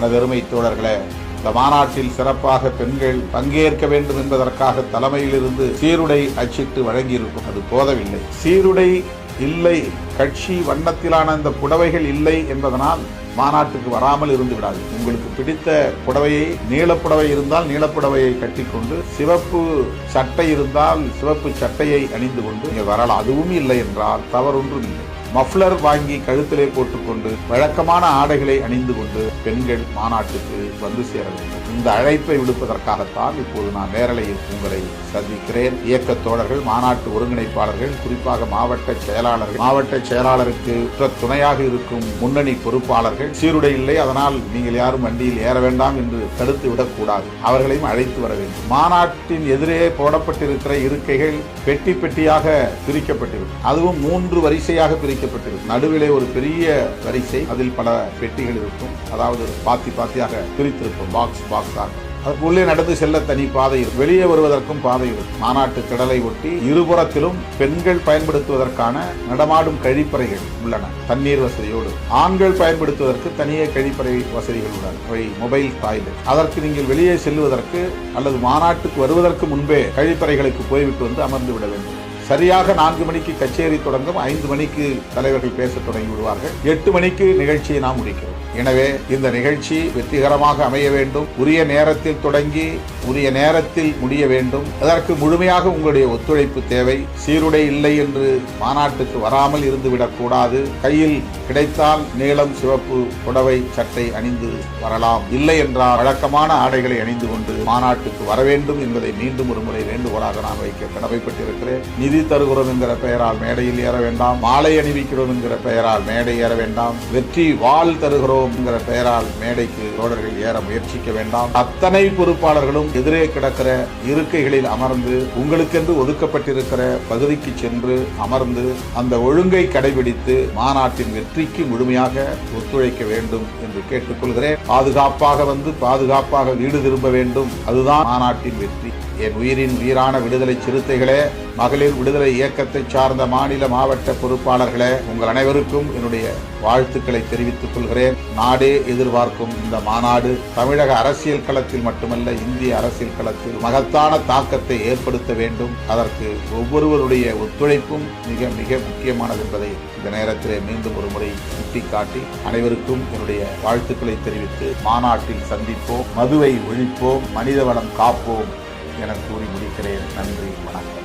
எனது அருமை தோழர்களே இந்த மாநாட்டில் சிறப்பாக பெண்கள் பங்கேற்க வேண்டும் என்பதற்காக தலைமையிலிருந்து சீருடை அச்சிட்டு வழங்கியிருக்கும். அது போதவில்லை. சீருடை இல்லை கட்சி வண்ணத்திலான இந்த புடவைகள் இல்லை என்பதனால் மாநாட்டுக்கு வராமல் இருந்து விடாது. உங்களுக்கு பிடித்த புடவையை நீலப்புடவை இருந்தால் நீலப்புடவையை கட்டிக்கொண்டு சிவப்பு சட்டை இருந்தால் சிவப்பு சட்டையை அணிந்து கொண்டு இங்கே வரலாம். அதுவும் இல்லை என்றால் தவறொன்றும் இல்லை. மஃப்ளர் வாங்கி கழுத்திலே போட்டுக்கொண்டு வழக்கமான ஆடைகளை அணிந்து கொண்டு பெண்கள் மாநாட்டுக்கு வந்து சேர வேண்டும். இந்த அழைப்பை விடுப்பதற்காகத்தான் இப்போது நான் நேரலையில் உங்களை சந்திக்கிறேன். இயக்க தோழர்கள் மாநாட்டு ஒருங்கிணைப்பாளர்கள் குறிப்பாக மாவட்ட செயலாளர்கள். மாவட்ட செயலாளருக்கு துணையாக இருக்கும் முன்னணி பொறுப்பாளர்கள். சீருடை இல்லை அதனால் நீங்கள் யாரும் வண்டியில் ஏற வேண்டாம் என்று தடுத்து விடக்கூடாது. அவர்களையும் அழைத்து வர வேண்டும். மாநாட்டின் எதிரே போடப்பட்டிருக்கிற இருக்கைகள் பெட்டி பெட்டியாக பிரிக்கப்பட்டிருக்கும் அதுவும் மூன்று வரிசையாக பிரிக்க வைக்கப்பட்டிருக்கும். நடுவிலே ஒரு பெரிய வரிசை அதில் பல பெட்டிகள் இருக்கும். அதாவது பாத்தி பாத்தியாக பிரித்திருக்கும் பாக்ஸ் பாக்ஸாக அதற்கு உள்ளே நடந்து செல்ல தனி பாதை இருக்கும். வெளியே வருவதற்கும் பாதை இருக்கும். மாநாட்டு திடலை ஒட்டி இருபுறத்திலும் பெண்கள் பயன்படுத்துவதற்கான நடமாடும் கழிப்பறைகள் உள்ளன தண்ணீர் வசதியோடு. ஆண்கள் பயன்படுத்துவதற்கு தனியே கழிப்பறை வசதிகள் உள்ளன. அவை மொபைல் டாய்லெட். அதற்கு நீங்கள் வெளியே செல்வதற்கு அல்லது மாநாட்டுக்கு வருவதற்கு முன்பே கழிப்பறைகளுக்கு போய்விட்டு வந்து அமர்ந்து விட வேண்டும். சரியாக நான்கு மணிக்கு கச்சேரி தொடங்கும். ஐந்து மணிக்கு தலைவர்கள் பேச தொடங்கி விடுவார்கள். எட்டு மணிக்கு நிகழ்ச்சியை நாம் முடிக்கிறோம். எனவே இந்த நிகழ்ச்சி வெற்றிகரமாக அமைய வேண்டும். உரிய நேரத்தில் தொடங்கி உரிய நேரத்தில் முடிய வேண்டும். அதற்கு முழுமையாக உங்களுடைய ஒத்துழைப்பு தேவை. சீருடை இல்லை என்று மாநாட்டுக்கு வராமல் இருந்துவிடக்கூடாது கையில் கிடைத்தால் நீளம் சிவப்பு புடவை சட்டை அணிந்து வரலாம். இல்லை என்றால் வழக்கமான ஆடைகளை அணிந்து கொண்டு மாநாட்டுக்கு வர வேண்டும் என்பதை மீண்டும் ஒரு முறை வேண்டுகோளாக நான் வைக்க கடமைப்பட்டிருக்கிறேன். நிதி தருகிறோம் என்கிற பெயரால் மேடையில் ஏற வேண்டாம் மாலை அணிவிக்கிறோம் என்கிற பெயரால் மேடை ஏற வேண்டாம் வெற்றி வாழ் தருகிறோம் என்கிற பெயரால் மேடைக்கு தோழர்கள் ஏற முயற்சிக்க வேண்டாம். அத்தனை பொறுப்பாளர்களும் எதிரே கிடக்கிற இருக்கைகளில் அமர்ந்து உங்களுக்கென்று ஒதுக்கப்பட்டிருக்கிற பகுதிக்கு சென்று அமர்ந்து அந்த ஒழுங்கை கடைபிடித்து மாநாட்டின் வெற்றிக்கு முழுமையாக ஒத்துழைக்க வேண்டும் என்று கேட்டுக்கொள்கிறேன். பாதுகாப்பாக வந்து பாதுகாப்பாக வீடு திரும்ப வேண்டும். அதுதான் மாநாட்டின் வெற்றி. என் உயிரின் உயிரான விடுதலை சிறுத்தைகளே மகளிர் விடுதலை இயக்கத்தை சார்ந்த மாநில மாவட்ட பொறுப்பாளர்களே உங்கள் அனைவருக்கும் என்னுடைய வாழ்த்துக்களை தெரிவித்துக் கொள்கிறேன். நாடே எதிர்பார்க்கும் இந்த மாநாடு தமிழக அரசியல் களத்தில் மட்டுமல்ல இந்திய அரசியல் களத்தில் மகத்தான தாக்கத்தை ஏற்படுத்த வேண்டும். அதற்கு ஒவ்வொருவருடைய ஒத்துழைப்பும் மிக மிக முக்கியமானது என்பதை இந்த நேரத்திலே மீண்டும் ஒரு முறை சுட்டிக்காட்டி அனைவருக்கும் என்னுடைய வாழ்த்துக்களை தெரிவித்து மாநாட்டில் சந்திப்போம் மதுவை ஒழிப்போம் மனித வளம் காப்போம். என கூறி முடிக்கிறேன். நன்றி வணக்கம்.